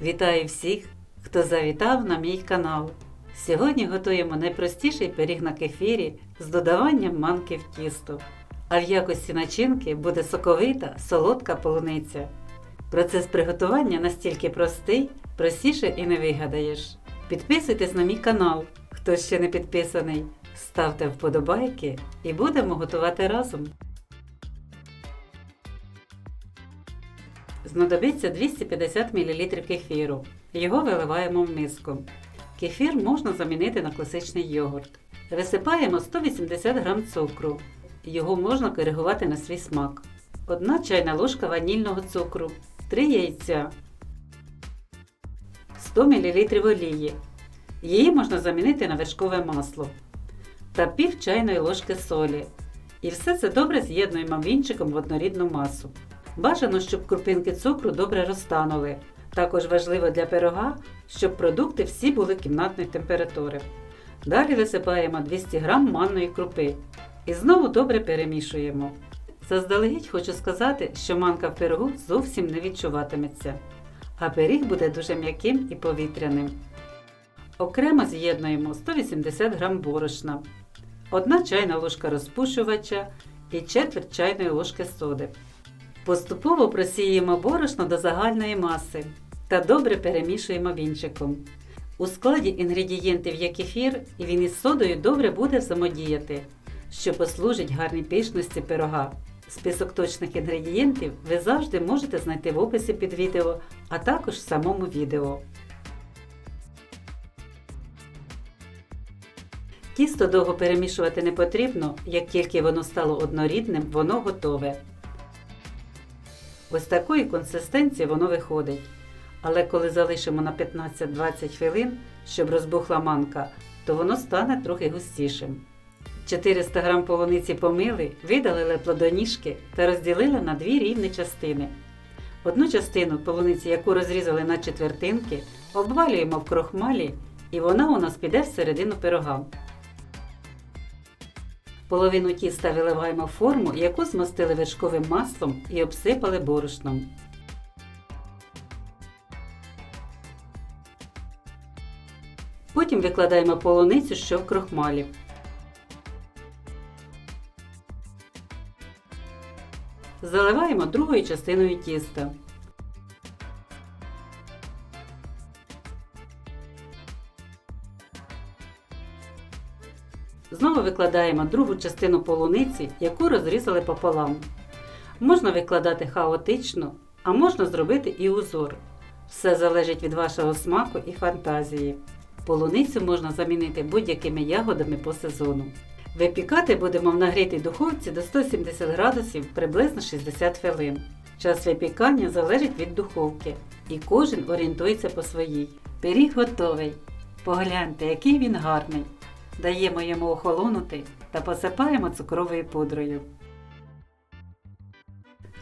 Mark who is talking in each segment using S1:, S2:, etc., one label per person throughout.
S1: Вітаю всіх, хто завітав на мій канал. Сьогодні готуємо найпростіший пиріг на кефірі з додаванням манки в тісто. А в якості начинки буде соковита, солодка полуниця. Процес приготування настільки простий, простіше і не вигадаєш. Підписуйтесь на мій канал, хто ще не підписаний. Ставте вподобайки і будемо готувати разом. Знадобиться 250 мл кефіру. Його виливаємо в миску. Кефір можна замінити на класичний йогурт. Висипаємо 180 г цукру. Його можна коригувати на свій смак. 1 чайна ложка ванільного цукру, 3 яйця, 100 мл олії. Її можна замінити на вершкове масло та пів чайної ложки солі. І все це добре з'єднуємо вінчиком в однорідну масу. Бажано, щоб крупинки цукру добре розтанули. Також важливо для пирога, щоб продукти всі були кімнатної температури. Далі висипаємо 200 г манної крупи і знову добре перемішуємо. Заздалегідь хочу сказати, що манка в пирогу зовсім не відчуватиметься, а пиріг буде дуже м'яким і повітряним. Окремо з'єднуємо 180 г борошна, 1 чайна ложка розпушувача і четверть чайної ложки соди. Поступово просіємо борошно до загальної маси та добре перемішуємо вінчиком. У складі інгредієнтів є кефір, і він із содою добре буде взаємодіяти, що послужить гарній пишності пирога. Список точних інгредієнтів ви завжди можете знайти в описі під відео, а також в самому відео. Тісто довго перемішувати не потрібно, як тільки воно стало однорідним, воно готове. Ось такої консистенції воно виходить. Але коли залишимо на 15-20 хвилин, щоб розбухла манка, то воно стане трохи густішим. 400 г полуниці помили, видалили плодоніжки та розділили на дві рівні частини. Одну частину полуниці, яку розрізали на четвертинки, обвалюємо в крохмалі, і вона у нас піде всередину пирога. Половину тіста виливаємо в форму, яку змастили вершковим маслом і обсипали борошном. Потім викладаємо полуницю, що в крохмалі. Заливаємо другою частиною тіста. Знову викладаємо другу частину полуниці, яку розрізали пополам. Можна викладати хаотично, а можна зробити і узор. Все залежить від вашого смаку і фантазії. Полуницю можна замінити будь-якими ягодами по сезону. Випікати будемо в нагрітій духовці до 170 градусів приблизно 60 хвилин. Час випікання залежить від духовки, і кожен орієнтується по своїй. Пиріг готовий. Погляньте, який він гарний. Даємо йому охолонути та посипаємо цукровою пудрою.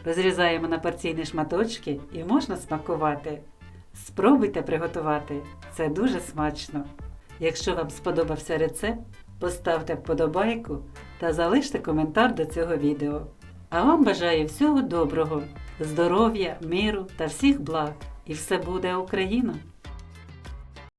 S1: Розрізаємо на порційні шматочки і можна смакувати. Спробуйте приготувати, це дуже смачно. Якщо вам сподобався рецепт, поставте вподобайку та залиште коментар до цього відео. А вам бажаю всього доброго, здоров'я, миру та всіх благ. І все буде Україна!